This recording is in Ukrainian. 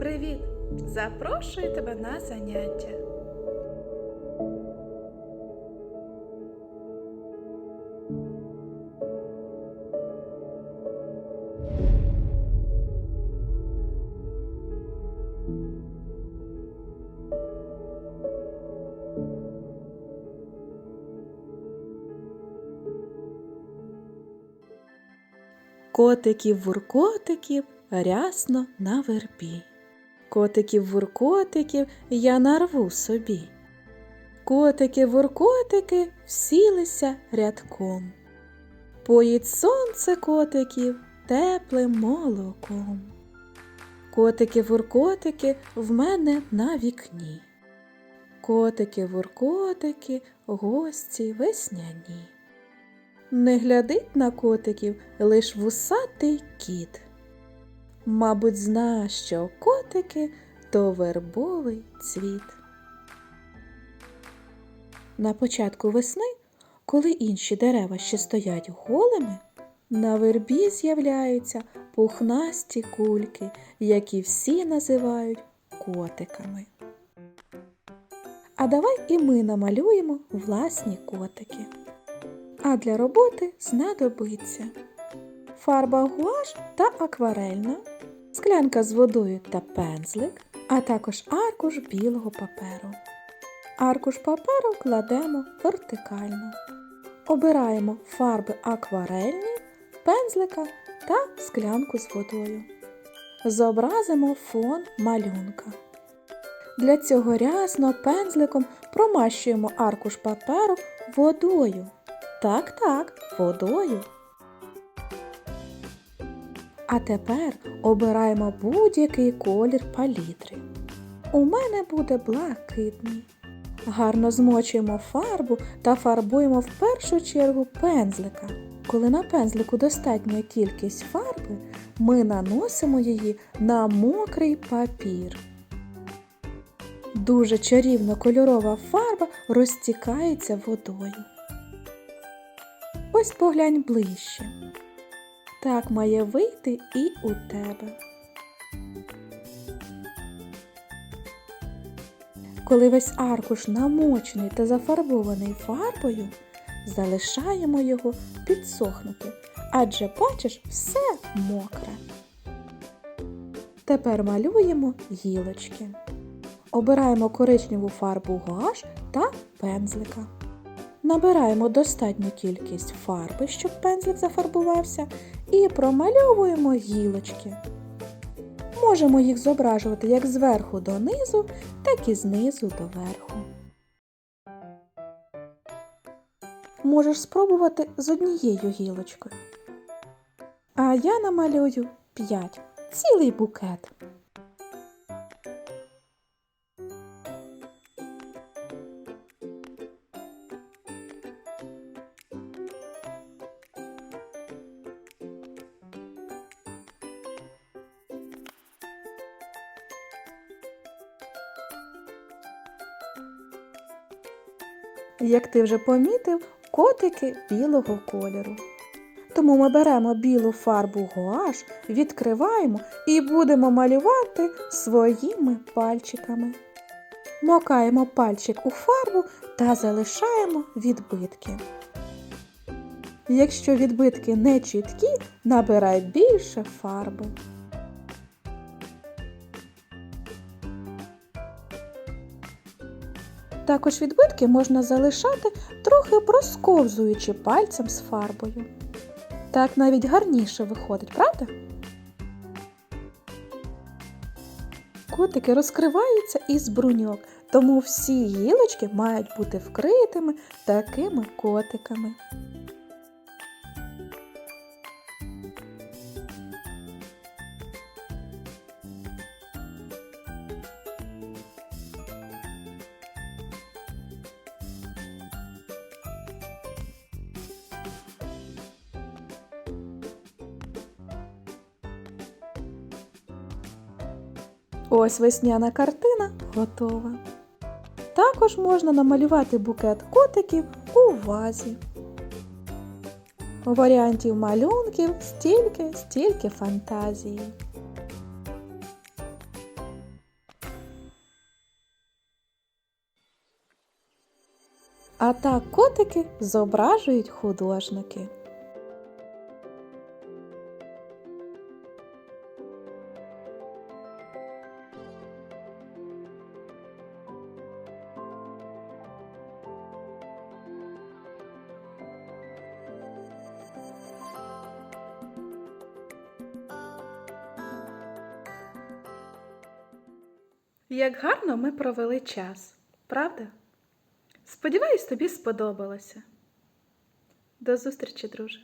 Привіт! Запрошую тебе на заняття. Котиків-вуркотиків рясно на вербі. Котиків-вуркотиків я нарву собі. Котики-вуркотики всілися рядком. Поїть сонце котиків теплим молоком. Котики-вуркотики в мене на вікні. Котики-вуркотики, гості весняні. Не глядить на котиків лиш вусатий кіт. Мабуть, зна, що котики то вербовий цвіт. На початку весни, коли інші дерева ще стоять голими, на вербі з'являються пухнасті кульки, які всі називають котиками. А давай і ми намалюємо власні котики. А для роботи знадобиться фарба гуаш та акварельна, склянка з водою та пензлик, а також аркуш білого паперу. Аркуш паперу кладемо вертикально. Обираємо фарби акварельні, пензлика та склянку з водою. Зобразимо фон малюнка. Для цього рясно пензликом промащуємо аркуш паперу водою. Так, так, водою. А тепер обираємо будь-який колір палітри. У мене буде блакитний. Гарно змочуємо фарбу та фарбуємо в першу чергу пензлика. Коли на пензлику достатня кількість фарби, ми наносимо її на мокрий папір. Дуже чарівно кольорова фарба розтікається водою. Ось поглянь ближче. Так має вийти і у тебе. Коли весь аркуш намочений та зафарбований фарбою, залишаємо його підсохнути, адже бачиш, все мокре. Тепер малюємо гілочки. Обираємо коричневу фарбу гуаш та пензлика. Набираємо достатню кількість фарби, щоб пензлик зафарбувався, і промальовуємо гілочки. Можемо їх зображувати як зверху донизу, так і знизу до верху. Можеш спробувати з однією гілочкою. А я намалюю 5. Цілий букет. Як ти вже помітив, котики білого кольору. Тому ми беремо білу фарбу гуаш, відкриваємо і будемо малювати своїми пальчиками. Мокаємо пальчик у фарбу та залишаємо відбитки. Якщо відбитки не чіткі, набирай більше фарби. Також відбитки можна залишати, трохи просковзуючи пальцем з фарбою. Так навіть гарніше виходить, правда? Котики розкриваються із бруньок, тому всі гілочки мають бути вкритими такими котиками. Ось весняна картина готова. Також можна намалювати букет котиків у вазі. Варіантів малюнків стільки, стільки фантазії. А так котики зображують художники. Як гарно ми провели час, правда? Сподіваюсь, тобі сподобалося. До зустрічі, друже.